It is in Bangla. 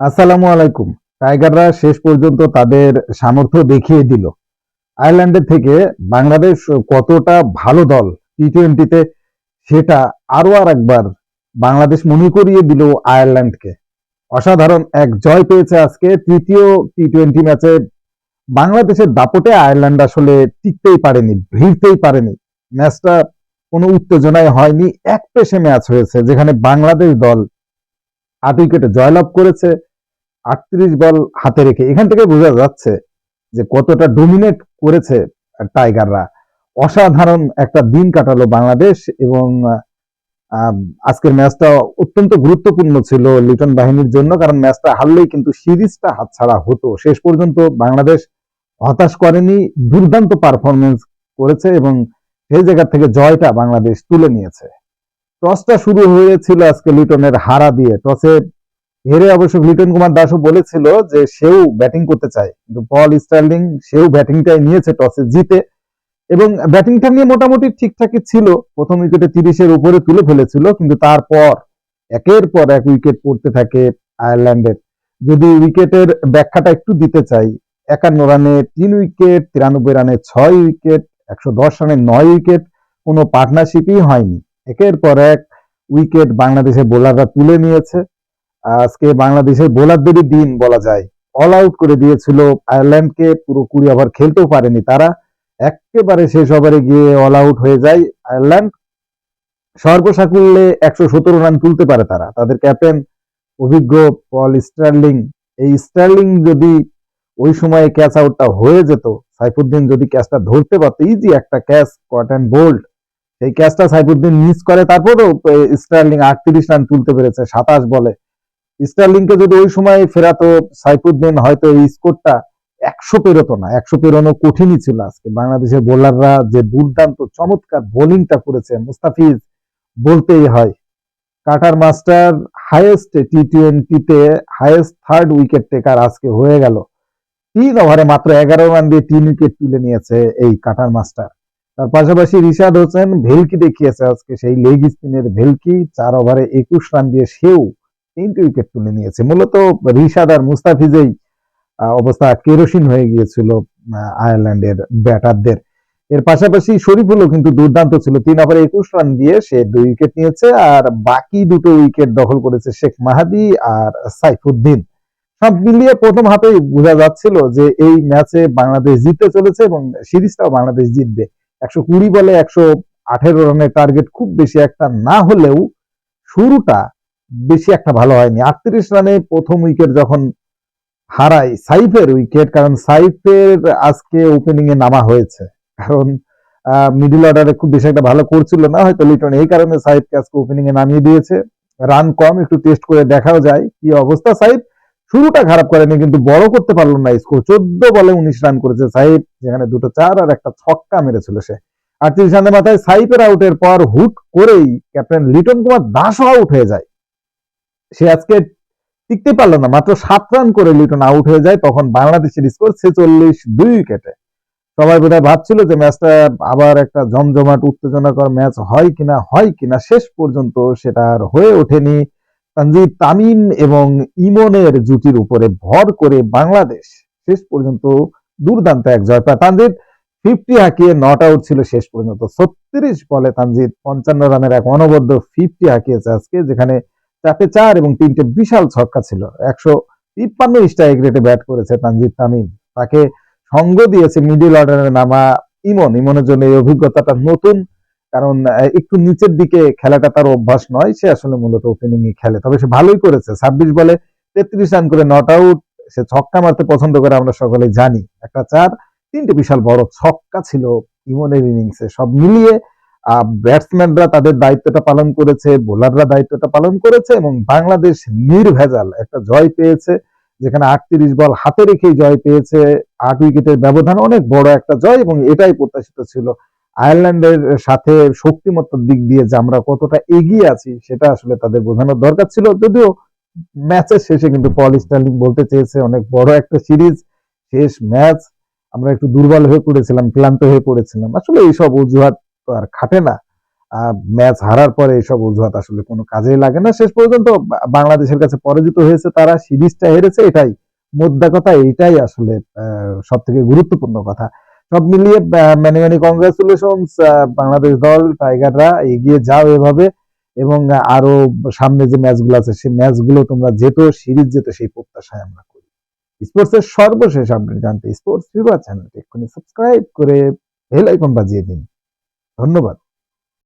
আসসালামু আলাইকুম। টাইগাররা শেষ পর্যন্ত তাদের সামর্থ্য দেখিয়ে দিল। আয়ারল্যান্ডের থেকে বাংলাদেশ কতটা ভালো দল টি টোয়েন্টিতে সেটা আরও আর একবার বাংলাদেশ মনে করিয়ে দিল আয়ারল্যান্ডকে। অসাধারণ এক জয় পেয়েছে আজকে তৃতীয় টি টোয়েন্টি ম্যাচে। বাংলাদেশের দাপটে আয়ারল্যান্ড আসলে টিকতেই পারেনি, ভিড়তেই পারেনি। ম্যাচটা কোনো উত্তেজনায় হয়নি, এক পেশে ম্যাচ হয়েছে, যেখানে বাংলাদেশ দল আট উইকেটে জয়লাভ করেছে। আটত্রিশ বল হাতে রেখে, এখান থেকে বোঝা যাচ্ছে যে কতটা ডোমিনেট করেছে টাইগাররা। অসাধারণ একটা দিন কাটালো বাংলাদেশ এবং আজকের ম্যাচটা অত্যন্ত গুরুত্বপূর্ণ ছিল লিটন বাহিনীর জন্য, কারণ ম্যাচটা হারলেই কিন্তু সিরিজটা হাতছাড়া হতো। শেষ পর্যন্ত বাংলাদেশ হতাশ করেনি, দুর্দান্ত পারফরমেন্স করেছে এবং সেই জায়গা থেকে জয়টা বাংলাদেশ তুলে নিয়েছে। টসটা শুরু হয়েছিল আজকে লিটনের হারা দিয়ে। টসে হেরে অবশ্য লিটন কুমার দাসও বলেছিল যে সেও ব্যাটিং করতে চায়। কিন্তু পল স্টার্লিং সেও ব্যাটিংটাই নিয়েছে, টসে জিতে। এবং ব্যাটিংটা নিয়ে মোটামুটি ঠিকঠাকই ছিল। প্রথম উইকেটে তিরিশের উপরে তুলে ফেলেছিল, কিন্তু তারপর একের পর এক উইকেট পড়তে থাকে আয়ারল্যান্ডের। যদি উইকেটের ব্যাখ্যাটা একটু দিতে চাই, একান্ন রানে তিন উইকেট, তিরানব্বই রানে ছয় উইকেট, একশো দশ রানে নয় উইকেট, কোনো পার্টনারশিপই হয়নি। একের পর এক উইকেট বাংলাদেশের বোলাররা তুলে নিয়েছে। আজকে বাংলাদেশের বোলারদেরই দিন বলা যায়। অল আউট করে দিয়েছিল আয়ারল্যান্ডকে, পুরো কুড়ি ওভার খেলতেও পারেনি তারা। একেবারে শেষ ওভারে গিয়ে অল আউট হয়ে যায় আয়ারল্যান্ড। সর্বসাকুল্যে একশো সতেরো রান তুলতে পারে তারা। তাদের ক্যাপ্টেন অভিজ্ঞ পল স্টার্লিং এই স্টার্লিং যদি ওই সময়ে ক্যাচ আউটটা হয়ে যেত, সাইফুদ্দিন যদি ক্যাচটা ধরতে পারতো ইজি একটা ক্যাচ কট অ্যান্ড বোল্ড সেই ক্যাচটা সাইফুদ্দিন মিস করে, তারপরেও স্টার্লিং আটত্রিশ রান তুলতে পেরেছে, সাতাশ বলে। স্টার্লিংকে যদি ওই সময় ফেরাতো সাইফুদ্দিন হয়তো এই স্কোরটা একশো পেরোতো না। একশো পেরোনো কঠিনই ছিল আজকে। বাংলাদেশের বোলাররা যে দুর্দান্ত, চমৎকার বোলিংটা করেছে, মুস্তাফিজ বলতেই হয়, কাটার মাস্টার হাইয়েস্ট টি টোয়েন্টিতে হাইয়েস্ট থার্ড উইকেট টেকার আজকে হয়ে গেল। তিন ওভারে মাত্র এগারো রান দিয়ে তিন উইকেট তুলে নিয়েছে এই কাটার মাস্টার। তার পাশাপাশি রিশাদ হোসেন ভেলকি দেখিয়েছে আজকে, সেই লেগ স্পিনের ভেলকি, চার ওভারে একুশ রান দিয়ে সেও তিনটি উইকেট তুলে নিয়েছে। মূলত রিশাদ আর মুস্তাফিজেই অবস্থা কেরোসিন হয়ে গিয়েছিল আয়ারল্যান্ডের ব্যাটারদের। এর পাশাপাশি শরীফুলও কিন্তু দুর্দান্ত ছিল। তিন ওভারে একুশ রান দিয়ে সে দুই উইকেট নিয়েছে আর বাকি দুটো উইকেট দখল করেছে শেখ মাহাদি আর সাইফুদ্দিন। সব মিলিয়ে প্রথম হাতেই বোঝা যাচ্ছিল যে এই ম্যাচে বাংলাদেশ জিততে চলেছে এবং সিরিজটাও বাংলাদেশ জিতবে। একশো কুড়ি বলে একশো আঠেরো রানের টার্গেট খুব বেশি একটা না হলেও শুরুটা বেশি একটা ভালো হয়নি। আটত্রিশ রানে প্রথম উইকেট যখন হারায় সাইফের উইকেট, কারণ সাইফের আজকে ওপেনিং এ নামা হয়েছে। কারণ মিডল অর্ডারে খুব বেশি একটা ভালো করছিল না, হয়তো লিটন এই কারণে সাইফকে আজকে ওপেনিং এ নামিয়ে দিয়েছে। রান কম, একটু টেস্ট করে দেখাও যায় কি অবস্থা। সাইফ শুরুটা খারাপ করেনি, কিন্তু বড় করতে পারল না স্কোর। চোদ্দ বলে উনিশ রান করেছে সাইফ, যেখানে দুটো চার আর একটা ছক্কা মেরেছিল সে। আটত্রিশ রানের মাথায় সাইফের আউটের পর হুট করেই ক্যাপ্টেন লিটন কুমার দাসও আউট হয়ে যায়। সে আজকে টিকতে পারল না। মাত্র সাত রান করে লিটন আউট হয়ে যায়, তখন বাংলাদেশের স্কোর ছেচল্লিশ দুই উইকেটে। সবাই বোধহয় ভাবছিল যে ম্যাচটা আবার একটা জমজমাট, উত্তেজনাকর ম্যাচ হয় কিনা হয় কিনা, শেষ পর্যন্ত সেটা আর হয়ে ওঠেনি। তানজিদ তামিম এবং ইমনের জুটির উপরে ভর করে বাংলাদেশ শেষ পর্যন্ত দুর্দান্ত এক জয় পায়। তানজিদ ফিফটি হাঁকিয়ে নট আউট ছিল শেষ পর্যন্ত। ছত্রিশ বলে তানজিদ, পঞ্চান্ন রানের এক অনবদ্য ফিফটি হাঁকিয়েছে আজকে, যেখানে চারটে চার এবং তিনটে বিশাল ছক্কা ছিল। একশো তিপ্পান্ন স্ট্রাইক রেটে ব্যাট করেছে তানজিদ তামিম। তাকে সঙ্গ দিয়েছে মিডিল অর্ডারের নামা ইমন। ইমনের জন্য এই অভিজ্ঞতাটা নতুন, কারণ একটু নিচের দিকে খেলাটা তার অভ্যাস নয়, সে আসলে মূলত ওপেনিং এ খেলে। তবে সে ভালোই করেছে, ছাব্বিশ বলে তেত্রিশ রান করে নট আউট, সে ছক্কা মারতে পছন্দ করে আমরা সকলে জানি। একটা চার, তিনটে বিশাল বড় ছক্কা ছিল ইমনের ইনিংসে। সব মিলিয়ে ব্যাটসম্যানরা তাদের দায়িত্বটা পালন করেছে বোলাররা দায়িত্বটা পালন করেছে এবং বাংলাদেশ নির্ভেজাল একটা জয় পেয়েছে, যেখানে আটত্রিশ বল হাতে রেখেই জয় পেয়েছে। আট উইকেটের ব্যবধান অনেক বড় একটা জয় এবং এটাই প্রত্যাশিত ছিল। আয়ারল্যান্ডের সাথে শক্তিমত্তার দিক দিয়ে যে আমরা কতটা এগিয়ে আছি, সেটা আসলে তাদের বোঝানোর দরকার ছিল। যদিও ম্যাচের শেষে কিন্তু পল স্টার্লিং বলতে চেয়েছে, অনেক বড় একটা সিরিজ, শেষ ম্যাচ, আমরা একটু দুর্বল হয়ে পড়েছিলাম, ক্লান্ত হয়ে পড়েছিলাম। আসলে এইসব অজুহাত তো আর খাটে না। ম্যাচ হারার পরে এইসব অজুহাত আসলে কোনো কাজেই লাগে না। শেষ পর্যন্ত বাংলাদেশের কাছে পরাজিত হয়েছে তারা, সিরিজটা হেরেছে, এটাই মোদ্দা কথা, এইটাই আসলে সব থেকে গুরুত্বপূর্ণ কথা। সব মিলিয়ে ম্যানি ম্যানি কংগ্রেচুলেশন বাংলাদেশ দল, টাইগাররা, এগিয়ে যাও এভাবে। এবং আরও সামনে যে ম্যাচগুলো আছে, সেই ম্যাচগুলো তোমরা যেত, সিরিজ যেত, সেই প্রত্যাশায় আমরা করি। স্পোর্টসের সর্বশেষ আপডেট জানতে স্পোর্টস ফিভার চ্যানেলটি এক্ষুনি সাবস্ক্রাইব করে বেল আইকন বাজিয়ে দিন। ধন্যবাদ।